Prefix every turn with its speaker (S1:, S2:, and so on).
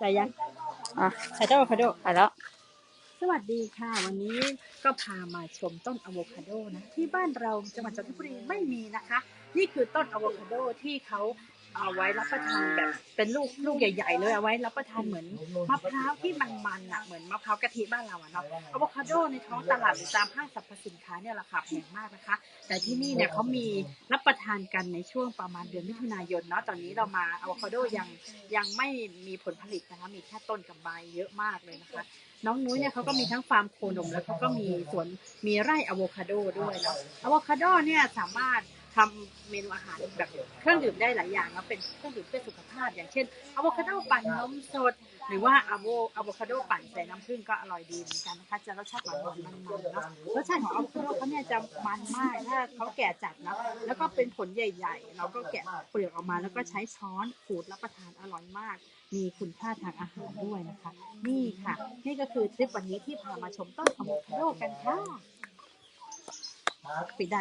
S1: ใส่ยัง
S2: อะ
S1: ใส่ต้นอะโวคาโด
S2: ไปแล้ว
S1: สวัสดีค่ะ วันนี้ก็พามาชมต้นอะโวคาโดนะที่บ้านเราจังหวัดจันทบุรีไม่มีนะคะ นี่คือต้นอะโวคาโดที่เขา เอาไว้รับประทานแบบ เป็นลูกลูกใหญ่ ๆ เลยเอาไว้รับประทานเหมือนมะพร้าวที่มันๆอะเหมือนมะพร้าวกะทิบ้านเราอะเนาะอะโวคาโดในท้องตลาดหรือตามห้างสรรพสินค้าเนี่ยราคาแพงมากนะคะ แต่ที่นี่เนี่ยเขามีรับประทานกันในช่วงประมาณเดือนมิถุนายนเนาะตอนนี้เรามาอะโวคาโดยังยังไม่มีผลผลิตนะคะมีแค่ต้นกับใบเยอะมากเลยนะคะน้องนุ้ยเนี่ยเขาก็มีทั้งฟาร์มโคนมแล้วเขาก็มีสวนมีไร่อะโวคาโดด้วยเนาะอะโวคาโดเนี่ยสามารถ ทำเมนูอาหารแบบเครื่องดื่มได้หลายอย่างแล้วเป็นเครื่องดื่มเพื่อสุขภาพ อย่างเช่นอะโวคาโดปั่นนมสด หรือว่าอะโวอะโวคาโดปั่นใส่น้ำผึ้งก็อร่อยดีเหมือนกันนะคะจะรสชาติหวานหวานมันๆเนาะรสชาติของอะโวคาโดเขาเนี่ยจะมันมากถ้าเขาแก่จัดนะแล้วก็เป็นผลใหญ่ ๆ เราก็แกะเปลือกออกมาแล้วก็ใช้ช้อนขูดรับประทานอร่อยมากมีคุณค่าทางอาหารด้วยนะคะ นี่ค่ะ นี่ก็คือทริปวันนี้ที่พามาชมต้นอะโวคาโดกันค่ะปิดได้